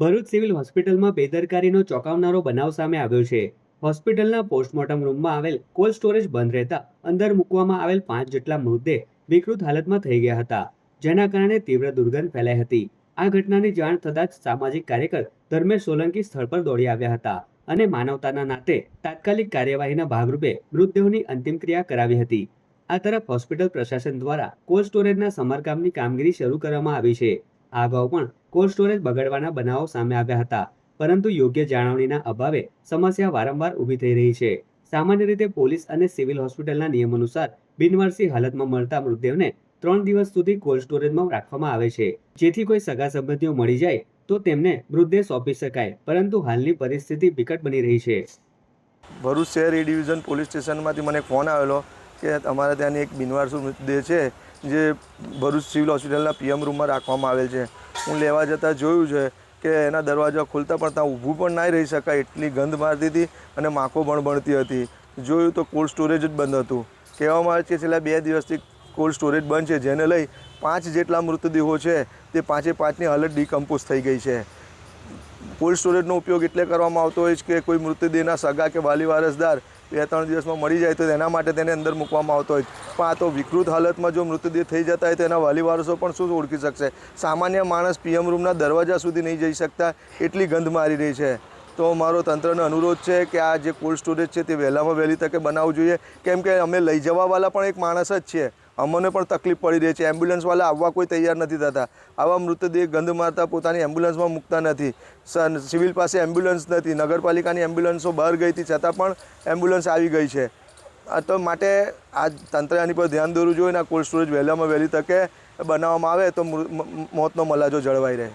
Bharuch civil હોસ્પિટલમાં બેદરકારીનો ચોંકાવનારો બનાવ સામે આવ્યો છે. હોસ્પિટલના પોસ્ટમોર્ટમ રૂમમાં આવેલ કોલ્ડ સ્ટોરેજ બંધ રહેતા અંદર મૂકવામાં આવેલ પાંચ જેટલા મૃતદેહ વિકૃત હાલતમાં થઈ ગયા હતા, જેના કારણે તીવ્ર દુર્ગંધ ફેલાઈ હતી. આ ઘટનાની જાણ થતાં જ સામાજિક કાર્યકર ધર્મેશ સોલંકી સ્થળ પર દોડી આવ્યા હતા અને માનવતાના નાતે તાત્કાલિક કાર્યવાહીના ભાગરૂપે મૃતદેહોની અંતિમ ક્રિયા કરાવી હતી. આ તરફ હોસ્પિટલ પ્રશાસન દ્વારા કોલ્ડ સ્ટોરેજના સમારકામની કામગીરી શરૂ કરવામાં આવી છે. આ અગાઉ પણ કોલ્ડ સ્ટોરેજ બગડવાના બનાવો સામે આવ્યા હતા. પરંતુ યોગ્ય જાળવણીના અભાવે સમસ્યા વારંવાર ઊભી થઈ રહી છે. સામાન્ય રીતે પોલીસ અને સિવિલ હોસ્પિટલના નિયમ અનુસાર બિનવારસી હાલતમાં મળતા મૃતદેહને ત્રણ દિવસ સુધી કોલ્ડ સ્ટોરેજમાં રાખવામાં આવે છે. જેથી કોઈ સગા સંબંધીઓ મળી જાય તો તેમને મૃતદેહ સોંપી શકાય, પરંતુ હાલની પરિસ્થિતિ વિકટ બની રહી છે. ભરૂચ શહેર એ ડિવિઝન પોલીસ સ્ટેશનમાંથી મને ફોન આવેલો કે અમારે ત્યાંની એક બિનવારસુ મૃતદેહ છે જે ભરૂચ સિવિલ હોસ્પિટલના પીએમ રૂમમાં રાખવામાં આવેલ છે. હું લેવા જતાં જોયું છે કે એના દરવાજા ખોલતા પણ ત્યાં ઊભું પણ ના રહી શકાય એટલી ગંધ મારતી હતી અને માખો બણતી હતી. જોયું તો કોલ્ડ સ્ટોરેજ જ બંધ હતું. કહેવામાં આવે છે છેલ્લા બે દિવસથી કોલ્ડ સ્ટોરેજ બંધ છે, જેને લઈ પાંચ જેટલા મૃતદેહો છે, તે પાંચે પાંચની હાલત ડિકમ્પોઝ થઈ ગઈ છે. કોલ્ડ સ્ટોરેજનો ઉપયોગ એટલે કરવામાં આવતો હોય છે કે કોઈ મૃતદેહના સગા કે વાલી વારસદાર બે ત્રણ દિવસમાં મળી જાય તો તેના માટે તેને અંદર મૂકવામાં આવતો હોય પણ આ તો વિકૃત હાલતમાં જો મૃતદેહ થઈ જતા હોય તો એના વાલી વારસો પણ શું ઓળખી શકશે? સામાન્ય માણસ પીએમ રૂમના દરવાજા સુધી નહીં જઈ શકતા. એટલી ગંધ મારી રહી છે. તો મારો તંત્રનો અનુરોધ છે કે આ જે કોલ્ડ સ્ટોરેજ છે તે વહેલામાં વહેલી તકે બનાવવું જોઈએ. કેમ કે અમે લઈ જવાવાળા પણ એક માણસ જ છીએ. અમને પણ તકલીફ પડી રહી છે. એમ્બ્યુલન્સવાળા આવવા કોઈ તૈયાર નથી થતા. આવા મૃતદેહ ગંધ મારતા પોતાની એમ્બ્યુલન્સમાં મૂકતા નથી. સિવિલ પાસે એમ્બ્યુલન્સ નથી. નગરપાલિકાની એમ્બ્યુલન્સો બહાર ગઈ હતી, છતાં પણ એમ્બ્યુલન્સ આવી ગઈ છે. આ તો માટે આ તંત્ર આની પર ધ્યાન દોરવું જોઈએ અને આ કોલ્ડ સ્ટોરેજ વહેલામાં વહેલી તકે બનાવવામાં આવે તો મોતનો મલાજો જળવાઈ રહે.